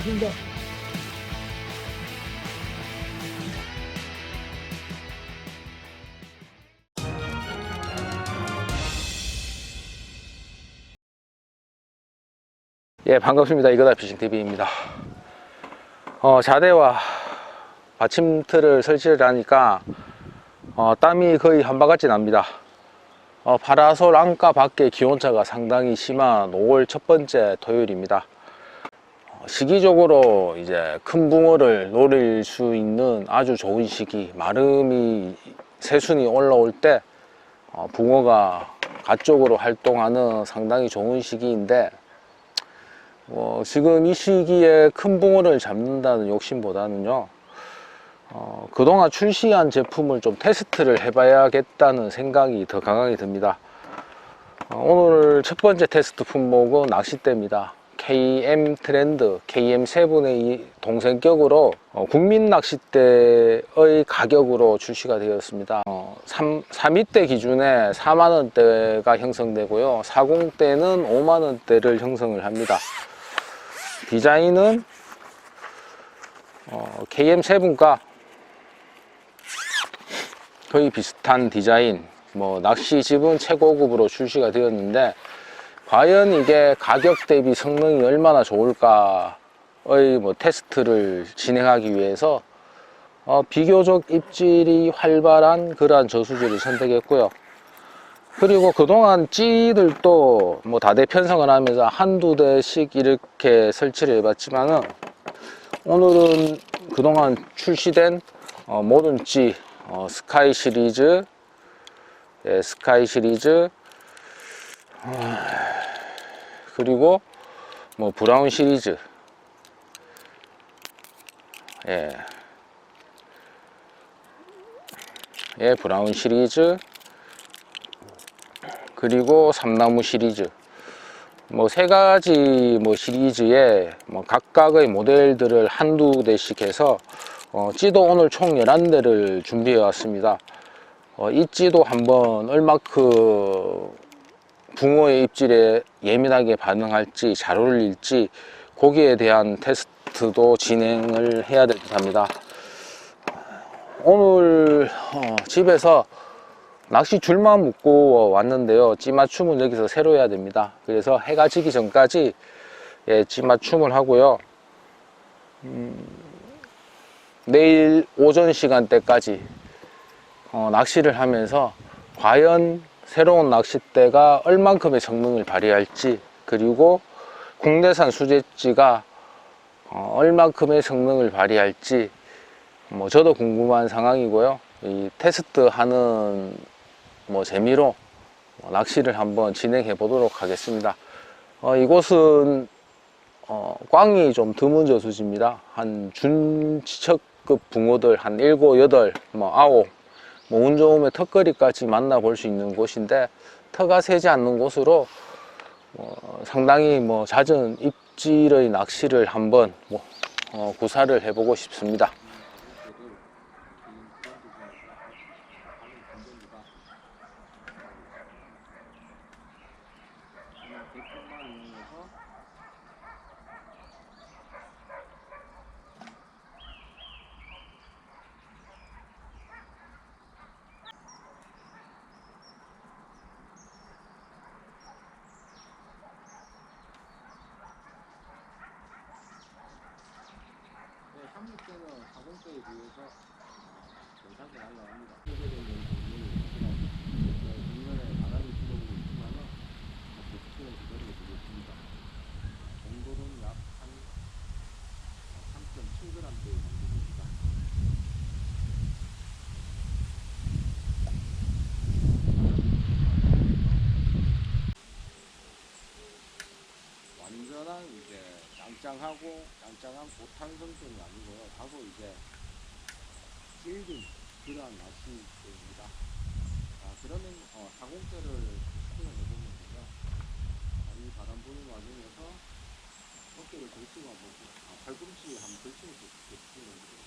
있습니다. 예, 반갑습니다. 이거다 피싱TV입니다. 어, 자대와 받침틀을 설치를 하니까 어, 땀이 거의 한 바가지 납니다. 어, 파라솔 안가 밖에 기온차가 상당히 심한 5월 첫 번째 토요일입니다. 어, 시기적으로 이제 큰 붕어를 노릴 수 있는 아주 좋은 시기, 마름이 새순이 올라올 때 어, 붕어가 가쪽으로 활동하는 상당히 좋은 시기인데 어, 지금 이 시기에 큰 붕어를 잡는다는 욕심보다는요, 어, 그동안 출시한 제품을 좀 테스트를 해봐야겠다는 생각이 더 강하게 듭니다. 어, 오늘 첫 번째 테스트 품목은 낚싯대입니다. KM 트렌드, KM7의 이 동생격으로 어, 국민 낚싯대의 가격으로 출시가 되었습니다. 어, 3, 3위대 기준에 4만원대가 형성되고요. 40대는 5만원대를 형성을 합니다. 디자인은 어, KM7과 거의 비슷한 디자인 뭐 낚시집은 최고급으로 출시가 되었는데 과연 이게 가격 대비 성능이 얼마나 좋을까의 뭐 테스트를 진행하기 위해서 어, 비교적 입질이 활발한 그러한 저수지를 선택했고요. 그리고 그동안 찌들도 뭐 다대 편성을 하면서 한두 대씩 이렇게 설치를 해봤지만은 오늘은 그동안 출시된 어, 모든 찌 어, 스카이 시리즈 예, 스카이 시리즈 어, 그리고 뭐 브라운 시리즈 예. 예, 브라운 시리즈 그리고 삼나무 시리즈 뭐 세 가지 뭐 시리즈에 뭐 각각의 모델들을 한두 대씩 해서 어, 찌도 오늘 총 11대를 준비해 왔습니다. 어, 이 찌도 한번 얼마큼 붕어의 입질에 예민하게 반응할지 잘 어울릴지 거기에 대한 테스트도 진행을 해야 될 듯 합니다. 오늘 어, 집에서 낚시 줄만 묶고 왔는데요. 찌맞춤은 여기서 새로 해야 됩니다. 그래서 해가 지기 전까지 예, 찌맞춤을 하고요. 음, 내일 오전 시간대까지 어, 낚시를 하면서 과연 새로운 낚싯대가 얼만큼의 성능을 발휘할지 그리고 국내산 수제찌가 어, 얼만큼의 성능을 발휘할지 뭐 저도 궁금한 상황이고요. 이 테스트하는 뭐 재미로 낚시를 한번 진행해 보도록 하겠습니다. 어, 이곳은 어, 꽝이 좀 드문 저수지입니다. 한 준지척급 붕어들 한 7, 8, 뭐 9, 뭐 운 좋으면 턱걸이까지 만나볼 수 있는 곳인데 터가 세지 않는 곳으로 어, 상당히 뭐 잦은 입질의 낚시를 한번 뭐, 어, 구사를 해보고 싶습니다. 36대는 40대에 비해서 괜찮게 날라갑니다. 소개되는 부분이 중간에 바람이 불어오고 있지만은 보수치는 기다리고 되겠습니다. 온도는 약한 3.7g 대 정도입니다. 완전한 이제 짱짱하고 짱짱한 고탄 성격이 아니고요. 다소 이제 질긴 그러한 낚시입니다. 아, 그러면 어, 40대를 시도해 보면요. 아, 이 바람 부는 와중에서 어깨를 걸치고 한번 아, 팔꿈치 한번 걸치면서 보시면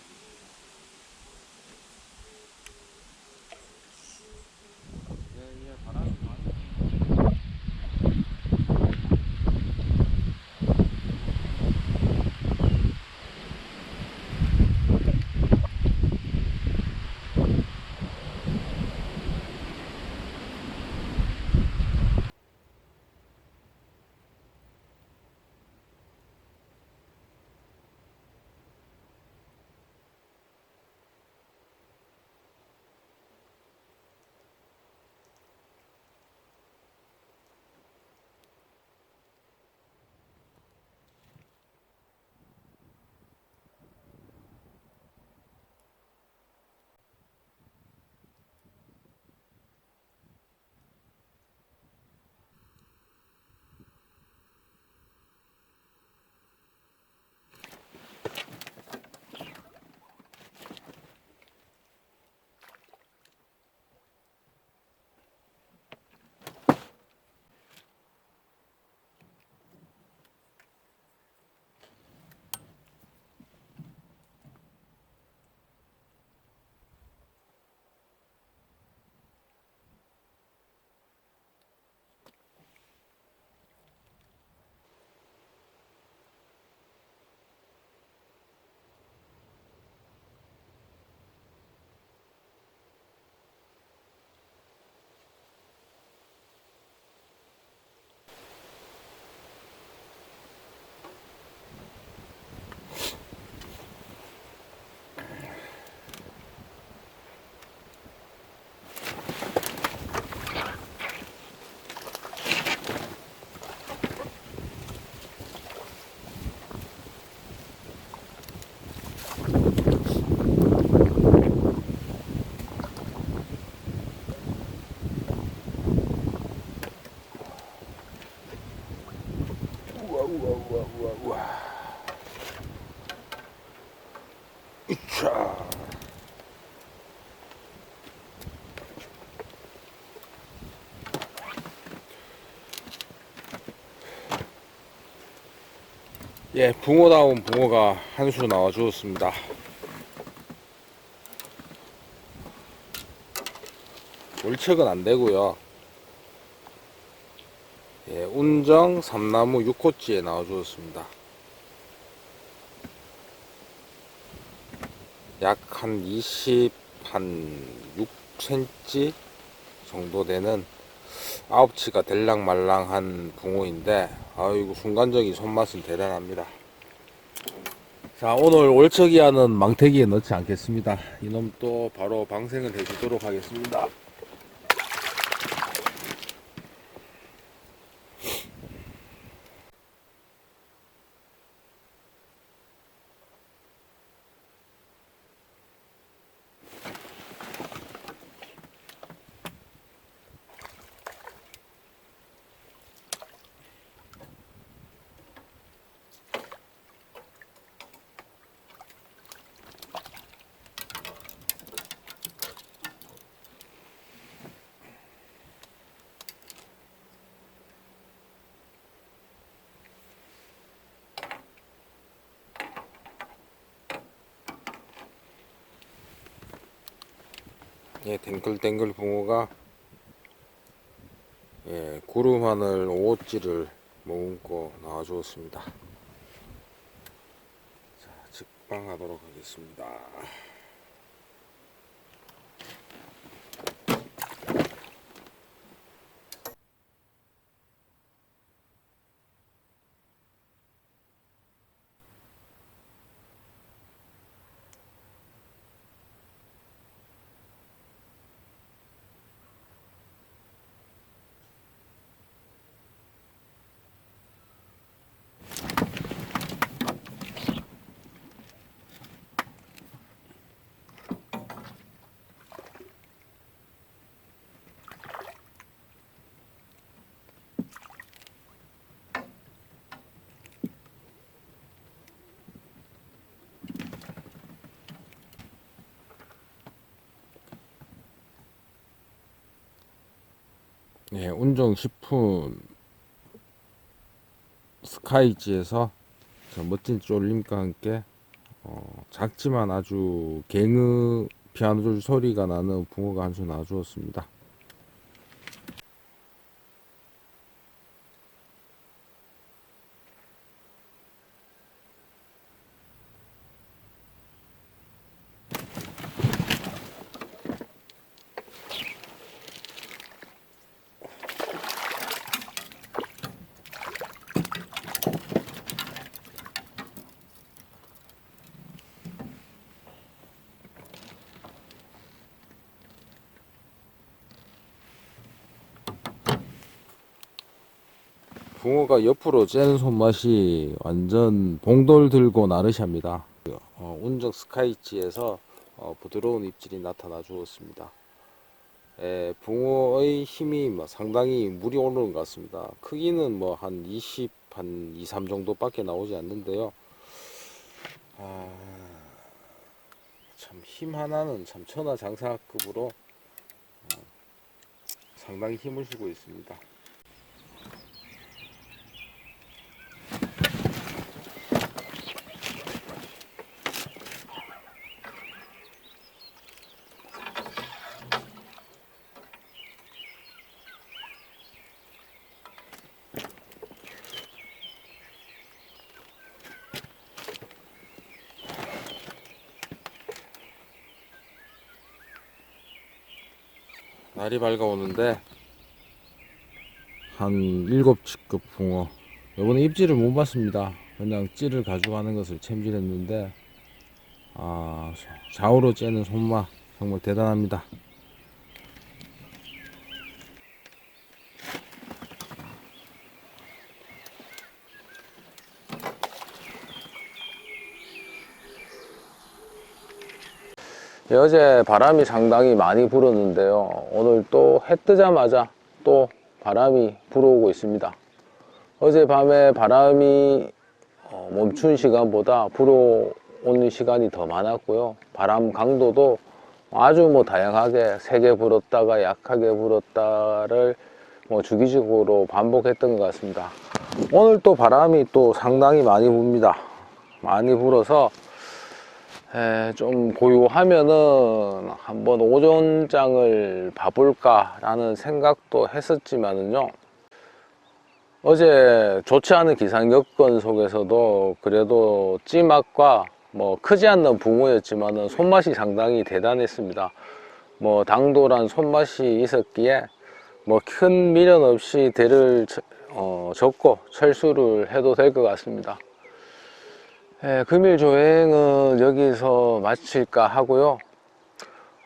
예, 예, 바람 예, 붕어다운 붕어가 한 수 나와 주었습니다. 월척은 안 되고요. 예, 운정 삼나무 6호찌에 나와 주었습니다. 약 한 20, 한 6cm 정도 되는 아홉치가 될랑말랑한 붕어인데 아이고 순간적인 손맛은 대단합니다. 자 오늘 올척이하는 망태기에 넣지 않겠습니다. 이놈 또 바로 방생을 해주도록 하겠습니다. 예, 댕글댕글 붕어가 예, 구름 하늘 오찌를 머금고 나와주었습니다. 자, 직방하도록 하겠습니다. 예, 운정 10분 스카이지에서 저 멋진 쫄림과 함께 어, 작지만 아주 갱의 피아노 소리가 나는 붕어가 한수 나와주었습니다. 붕어가 옆으로 째는 손맛이 완전 봉돌 들고 나르샤입니다. 어, 운적 스카이치에서 어, 부드러운 입질이 나타나 주었습니다. 에, 붕어의 힘이 뭐 상당히 물이 오르는 것 같습니다. 크기는 뭐 한 20, 한 2, 3 정도밖에 나오지 않는데요. 아, 참 힘 하나는 참 천하장사급으로 어, 상당히 힘을 주고 있습니다. 날이 밝아오는데 한 일곱 치급 붕어. 이번에 입질을 못 봤습니다. 그냥 찌를 가져가는 것을 챔질했는데 아 좌우로 째는 손맛 정말 대단합니다 어제 바람이 상당히 많이 불었는데요. 오늘 또 해 뜨자마자 또 바람이 불어오고 있습니다. 어젯밤에 바람이 어, 멈춘 시간보다 불어오는 시간이 더 많았고요. 바람 강도도 아주 뭐 다양하게 세게 불었다가 약하게 불었다를 뭐 주기적으로 반복했던 것 같습니다. 오늘 또 바람이 또 상당히 많이 붑니다. 많이 불어서 에, 좀 고요하면은 한번 오전장을 봐볼까라는 생각도 했었지만은요. 어제 좋지 않은 기상 여건 속에서도 그래도 찌맛과 뭐 크지 않는 붕어였지만은 손맛이 상당히 대단했습니다. 뭐 당도란 손맛이 있었기에 뭐 큰 미련 없이 대를 쳐- 어, 접고 철수를 해도 될 것 같습니다. 예, 금일 조행은 여기서 마칠까 하고요.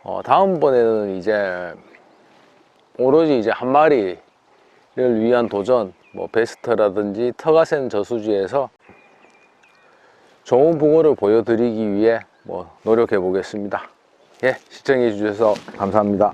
어, 다음번에는 이제 오로지 이제 한 마리를 위한 도전, 뭐 베스트라든지 터가센 저수지에서 좋은 붕어를 보여드리기 위해 뭐 노력해 보겠습니다. 예, 시청해 주셔서 감사합니다.